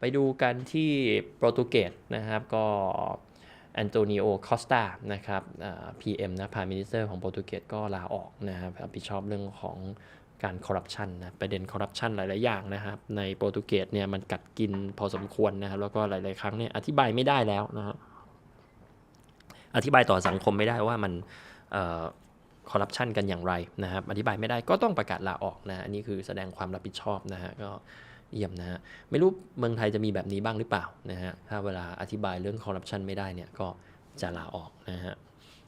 ไปดูกันที่โปรตุเกสนะครับก็แอนโตนิโอ คอสตา นะครับอ่า PM นะพามินิสเตอร์ของโปรตุเกสก็ลาออกนะครับรับผิดชอบเรื่องของการคอร์รัปชันนะประเด็นคอร์รัปชันหลาย ๆ อย่างนะครับ ในโปรตุเกสเนี่ยมันกัดกินพอสมควรนะครับ แล้วก็หลาย ๆ ครั้งเนี่ยอธิบายไม่ได้แล้วนะครับอธิบายต่อสังคมไม่ได้ว่ามันคอร์รัปชันกันอย่างไรนะครับ อธิบายไม่ได้ก็ต้องประกาศลาออกนะ อันนี้คือแสดงความรับผิดชอบนะฮะก็ เยี่ยมนะฮะ ไม่รู้เมืองไทยจะมีแบบนี้บ้างหรือเปล่านะฮะ ถ้าเวลาอธิบายเรื่องคอร์รัปชันไม่ได้เนี่ยก็จะลาออกนะฮะ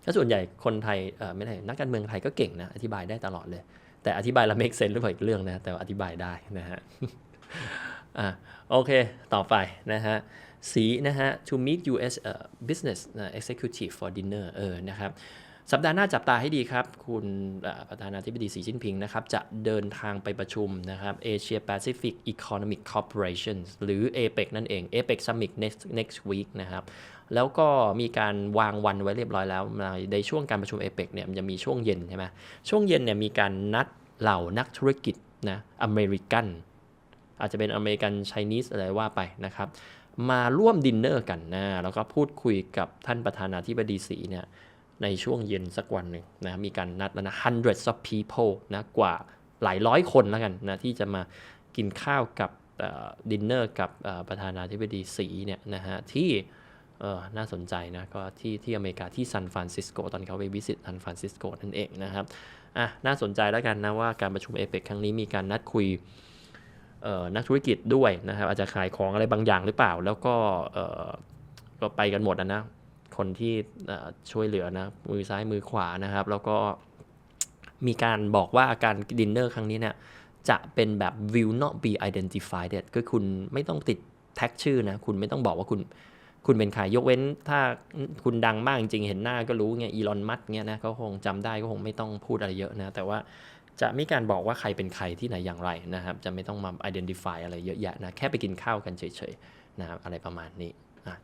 ถ้าส่วนใหญ่คนไทยเออไม่ได้นักการเมืองไทยก็เก่งนะ อธิบายได้ตลอดเลย แต่อธิบายแล้ว make sense หรือเปล่าอีกเรื่องนะแต่อธิบายได้นะฮะอะโอเค ต่อไปนะฮะสีนะฮะ to meet US uh, business uh, executive for dinner เออนะครับ สัปดาห์หน้าจับตาให้ดีครับ คุณประธานาธิบดีสีจิ้นผิงนะครับจะเดินทางไปประชุมนะครับ Asia Pacific Economic Cooperation หรือ APEC นั่นเอง APEC Summit next next week นะครับแล้วก็มีการวางวันไว้เรียบร้อยแล้ว ในช่วงการประชุม APEC เนี่ยมันจะมีช่วงเย็นใช่ไหมช่วงเย็นเนี่ยมีการนัดเหล่านักธุรกิจนะอเมริกัน อาจจะเป็นอเมริกันไชนีสอะไรว่าไปนะครับมาร่วมดินเนอร์กันนะแล้วก็พูดคุยกับท่านประธานาธิบดีสีเนี่ย ในช่วงเย็นสักวันหนึ่งนะมีการนัดแล้วนะ hundreds of people นะกว่าหลายร้อยคนแล้วกันนะที่จะมากินข้าวกับดินเนอร์กับประธานาธิบดีสีเนี่ยนะฮะที่น่าสนใจนะก็ที่ที่อเมริกาที่ซานฟรานซิสโกตอนเขาไปวิสิตซานฟรานซิสโกนั่นเองนะครับอะน่าสนใจแล้วกันนะว่าการประชุมเอเปกครั้งนี้มีการนัดคุยนักธุรกิจด้วยนะครับอาจจะขายของอะไรบางอย่างหรือเปล่า แล้วก็เอ่อก็ไปกันหมดนะ คนที่ช่วยเหลือนะมือซ้ายมือขวานะครับ แล้วก็มีการบอกว่าการดินเนอร์ครั้งนี้เนี่ยจะเป็นแบบ will not be identified ก็คุณไม่ต้องติดแท็กชื่อนะ คุณไม่ต้องบอกว่าคุณ คุณเป็นใครยกเว้น ถ้าคุณดังมากจริงเห็นหน้าก็รู้เงี้ยอีลอนมัสเงี้ยนะก็คงจำได้ก็คงไม่ต้องพูดอะไรเยอะนะ แต่ว่าจะมีการบอกว่าใครเป็นใครที่ไหนอย่างไรนะครับ จะไม่ต้องมา identify อะไรเยอะแยะนะ แค่ไปกินข้าวกันเฉยๆนะครับอะไรประมาณนี้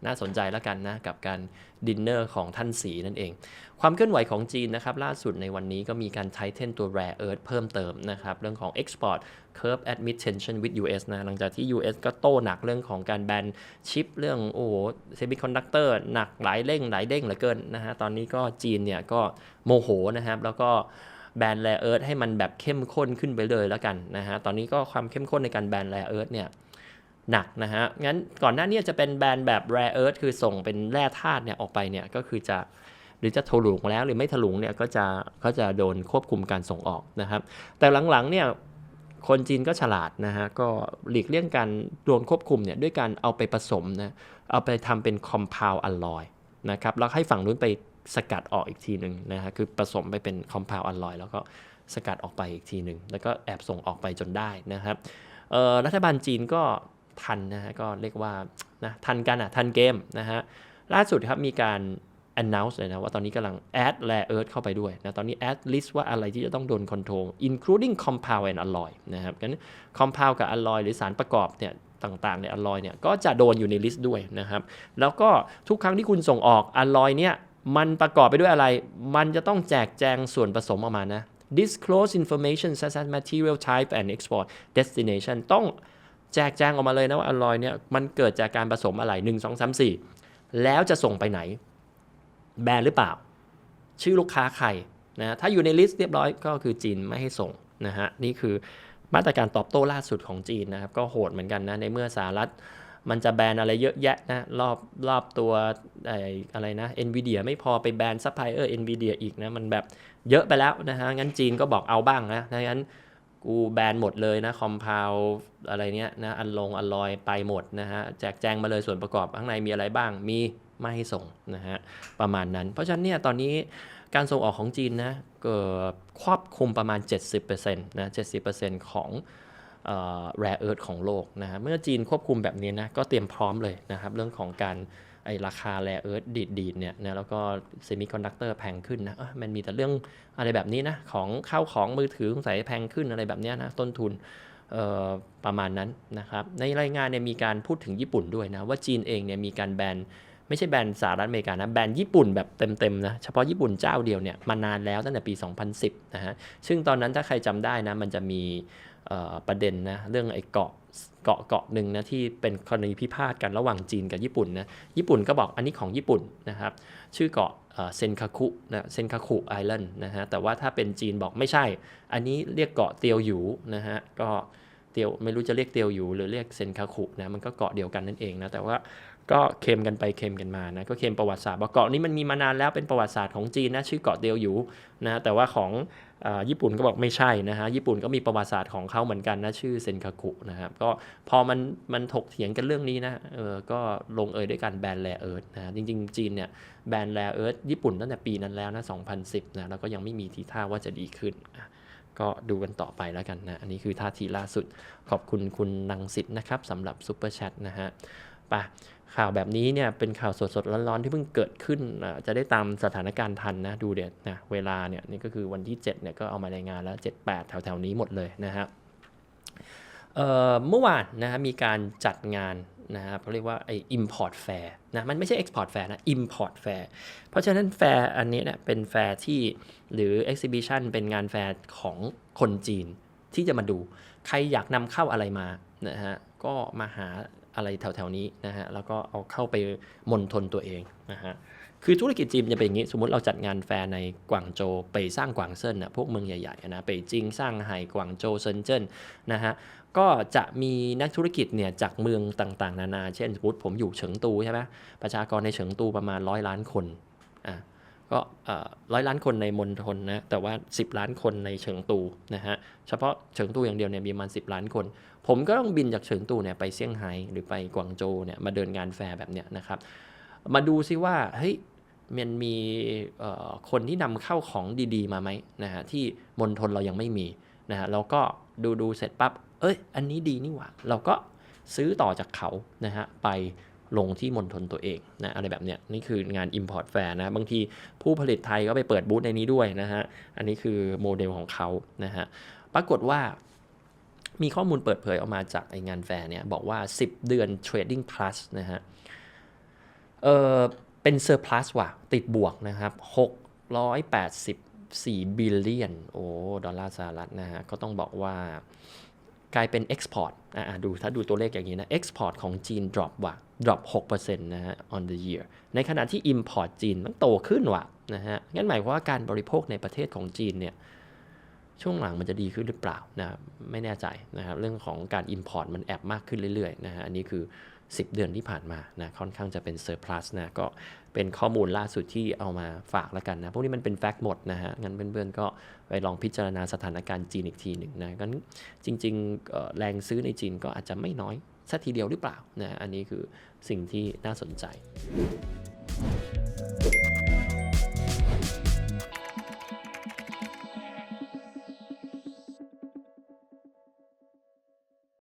น่าสนใจแล้วกันนะกับการดินเนอร์ของท่านสีนั่นเอง ความเคลื่อนไหวของจีนนะครับล่าสุดในวันนี้ก็มีการไทเทนตัว rare earth เพิ่มเติมนะครับเรื่องของ export curve admit tension with US นะหลังจากที่ US ก็โต้หนักเรื่องของการแบนชิปเรื่องโอ้โห semiconductor หนักหลายเร่งหลายเด้งเหลือเกินนะฮะตอนนี้ก็จีนเนี่ยก็โมโหนะครับแล้วก็แบนแร่เอิร์ธให้มันแบบเข้มข้นขึ้นไปเลยแล้วกันนะฮะตอนนี้ก็ความเข้มข้นในการแบนแร่เอิร์ธเนี่ย หนักนะฮะ งั้นก่อนหน้านี้จะเป็นแบรนด์แบบแรเอิร์ธคือส่งเป็นแร่ธาตุเนี่ยออกไปเนี่ยก็คือจะหรือจะถลุงแล้วหรือไม่ถลุงเนี่ยก็จะก็จะโดนควบคุมการส่งออกนะครับ แต่หลังๆเนี่ยคนจีนก็ฉลาดนะฮะก็หลีกเลี่ยงการโดนควบคุมเนี่ยด้วยการเอาไปผสมนะเอาไปทำเป็น compound alloy นะครับแล้วให้ฝั่งนู้นไปสกัดออกอีกทีหนึ่งนะฮะคือผสมไปเป็น compound alloy แล้วก็สกัดออกไปอีกทีหนึ่งแล้วก็แอบส่งออกไปจนได้นะครับรัฐบาลจีนก็ ทันนะฮะก็เรียกว่านะทันกันอะทันเกมนะฮะล่าสุดครับมีการ announce เลยนะว่าตอนนี้กำลัง add rare earth เข้าไปด้วยนะตอนนี้ add list ว่าอะไรที่จะต้องโดน control including compound and alloy นะครับงั้น compound กับ alloy หรือสารประกอบเนี่ยต่างๆใน alloy เนี่ยก็จะโดนอยู่ใน list ด้วยนะครับ แล้วก็ทุกครั้งที่คุณส่งออก alloy เนี่ยมันประกอบไปด้วยอะไร มันจะต้องแจกแจงส่วนผสมออกมานะ disclose information such as material type and export destination ต้อง แจกแจงออกมาเลยนะว่า alloy เนี่ยมันเกิดจากการผสมอะไร1 2 3 4 แล้วจะส่งไปไหน แบนหรือเปล่า ชื่อลูกค้าใครนะถ้าอยู่ในลิสต์เรียบร้อยก็คือจีนไม่ให้ส่งนะฮะนี่คือมาตรการตอบโต้ล่าสุดของจีนนะครับก็โหดเหมือนกันนะในเมื่อสหรัฐมันจะแบนอะไรเยอะแยะนะรอบรอบตัวอะไรนะ NVIDIA ไม่พอไปแบนซัพพลายเออร์ NVIDIA อีกนะมันแบบเยอะไปแล้วนะฮะงั้นจีนก็บอกเอาบ้างนะงั้น กูแบนหมดเลยนะคอมเพาวอะไรเนี้ยนะอันลงอันลอยไปหมดนะฮะแจกแจงมาเลยส่วนประกอบข้างในมีอะไรบ้างมีไม่ให้ส่งนะฮะประมาณนั้น เพราะฉะนั้นเนี่ยตอนนี้การส่งออกของจีนนะก็ครอบคลุมประมาณ 70%นะ70%ของแรเอิร์ธของโลกนะฮะเมื่อจีนควบคุมแบบนี้นะก็เตรียมพร้อมเลยนะครับเรื่องของการไอราคาแร่เอิร์ดีดดีดเนี่ยนะแล้วก็เซมิคอนดักเตอร์แพงขึ้นนะมันมีแต่เรื่องอะไรแบบนี้นะ ของข้าวของมือถือสงสัยแพงขึ้นอะไรแบบนี้นะ ต้นทุนประมาณนั้นนะครับ ในรายงานเนี่ยมีการพูดถึงญี่ปุ่นด้วยนะ ว่าจีนเองเนี่ยมีการแบนไม่ใช่แบรนด์สหรัฐอเมริกานะแบรนด์ญี่ปุ่นแบบเต็มๆนะเฉพาะญี่ปุ่นเจ้าเดียวเนี่ยมานานแล้วตั้งแต่ปี 2010นะฮะซึ่งตอนนั้นถ้าใครจำได้นะมันจะมีประเด็นนะเรื่องไอ้เกาะ เกาะเกาะหนึ่งนะที่เป็นกรณีพิพาทกันระหว่างจีนกับญี่ปุ่นนะญี่ปุ่นก็บอกอันนี้ของญี่ปุ่นนะครับ ชื่อเกาะเซนคาคุนะเซนคาคุไอแลนด์นะฮะแต่ว่าถ้าเป็นจีนบอกไม่ใช่ อันนี้เรียกเกาะเตียวหยูนะฮะก็เตียวไม่รู้จะเรียกเตียวหยูหรือเรียกเซนคาคุนะมันก็เกาะเดียวกันนั่นเองนะแต่ว่า ก็เค็มกันไปเค็มกันมานะก็เค็มประวัติศาสตร์เกาะนี้มันมีมานานแล้วเป็นประวัติศาสตร์ของจีนนะชื่อเกาะเตียวหยูนะแต่ว่าของอญี่ปุ่นก็บอกไม่ใช่นะฮะญี่ปุ่นก็มีประวัติศาสตร์ของเขาเหมือนกันนะชื่อเซนคาคุนะครับก็พอมันมันถกเถียงกันเรื่องนี้นะเออก็ลงเอยด้วยการแบนแรเอิร์ธนะจริง ๆ จีนเนี่ยแบนแรเอิร์ธญี่ปุ่นตั้งแต่ปีนั้นแล้วนะ2010นะแล้วก็ยังไม่มีทีท่าว่าจะดีขึ้น ก็ดูกันต่อไปแล้วกันนะอันนี้คือท่าทีล่าสุดขอบคุณคุณนังสิทธ์นะครับสำหรับซูเปอร์แชทนะฮะไป ข่าวแบบนี้เนี่ยเป็นข่าวสดๆร้อนๆที่เพิ่งเกิดขึ้นจะได้ตามสถานการณ์ทันนะดูเด็ดนะเวลาเนี่ยนี่ก็คือวันที่ 7เนี่ยก็เอามารายงานแล้ว 7-8 แถวๆนี้หมดเลยนะฮะเอ่อเมื่อวานนะฮะมีการจัดงานนะครับเขาเรียกว่าไอ้ import fair นะมันไม่ใช่ export fair นะ import fair เพราะฉะนั้นแฟร์อันนี้เนี่ยเป็นแฟร์ที่หรือ exhibition เป็นงานแฟร์ของคนจีนที่จะมาดู ใครอยากนำเข้าอะไรมานะฮะก็มาหา อะไรแถวๆนี้นะฮะแล้วก็เอาเข้าไปมณฑลตัวเองนะฮะคือธุรกิจจีนจะเป็นอย่างนี้ สมมติเราจัดงานแฟร์ในกวางโจวไปสร้างกวางเซินนะพวกเมืองใหญ่ๆนะไปจิงสร้างไห่กวางโจวเซินเจิ้นนะฮะก็จะมีนักธุรกิจเนี่ยจากเมืองต่างๆ นานา เช่นสมมติผมอยู่เฉิงตูใช่ไหมประชากรในเฉิงตูประมาณร้อยล้านคนอะ ก็ร้อยล้านคนในมณฑลนะแต่ว่า 10 ล้านคนในเฉิงตูนะฮะเฉพาะเฉิงตูอย่างเดียวเนี่ยมีประมาณ10 ล้านคน ผมก็ต้องบินจากเฉิงตูเนี่ยไปเซี่ยงไฮ้หรือไปกวางโจวเนี่ยมาเดินงานแฟร์แบบเนี้ยนะครับมาดูซิว่าเฮ้ยมันมีคนที่นำเข้าของดีๆ มาไหมนะฮะที่มณฑลเรายังไม่มีนะฮะเราก็ดูดูเสร็จปั๊บเอ้ยอันนี้ดีนี่หว่าเราก็ซื้อต่อจากเขานะฮะไป ลงที่มณฑลตัวเองนะอะไรแบบเนี้ยนี่คืองาน Import Fair นะ บางทีผู้ผลิตไทยก็ไปเปิดบูธในนี้ด้วยนะฮะ อันนี้คือโมเดลของเขานะฮะ ปรากฏว่ามีข้อมูลเปิดเผยออกมาจากไองานแฟร์เนี่ย บอกว่า 10 เดือน Trading Plus นะฮะ เออเป็นเซอร์พลัสว่ะ ติดบวกนะครับ 684บิลเลียนโอ้ดอลลาร์สหรัฐนะฮะ ก็ต้องบอกว่า กลายเป็น Export อ่าดูถ้าดูตัวเลขอย่างนี้นะ Export ของจีน drop ว่ะ drop 6%นะฮะ on the year ในขณะที่ Import จีนมันโตขึ้นว่ะนะฮะงั้นหมายความว่าการบริโภคในประเทศของจีนเนี่ยช่วงหลังมันจะดีขึ้นหรือเปล่านะไม่แน่ใจนะครับเรื่องของการ Import มันแอบมากขึ้นเรื่อยๆนะฮะอันนี้คือ 10 เดือนที่ผ่านมานะค่อนข้างจะเป็นเซอร์พลัสนะก็เป็นข้อมูลล่าสุดที่เอามาฝากแล้วกันนะ พวกนี้มันเป็นแฟกต์หมดนะฮะ งั้นเพื่อนๆก็ไปลองพิจารณาสถานการณ์จีนอีกทีหนึ่งนะงั้นจริงๆแรงซื้อในจีนก็อาจจะไม่น้อยสักทีเดียวหรือเปล่านะอันนี้คือสิ่งที่น่าสนใจ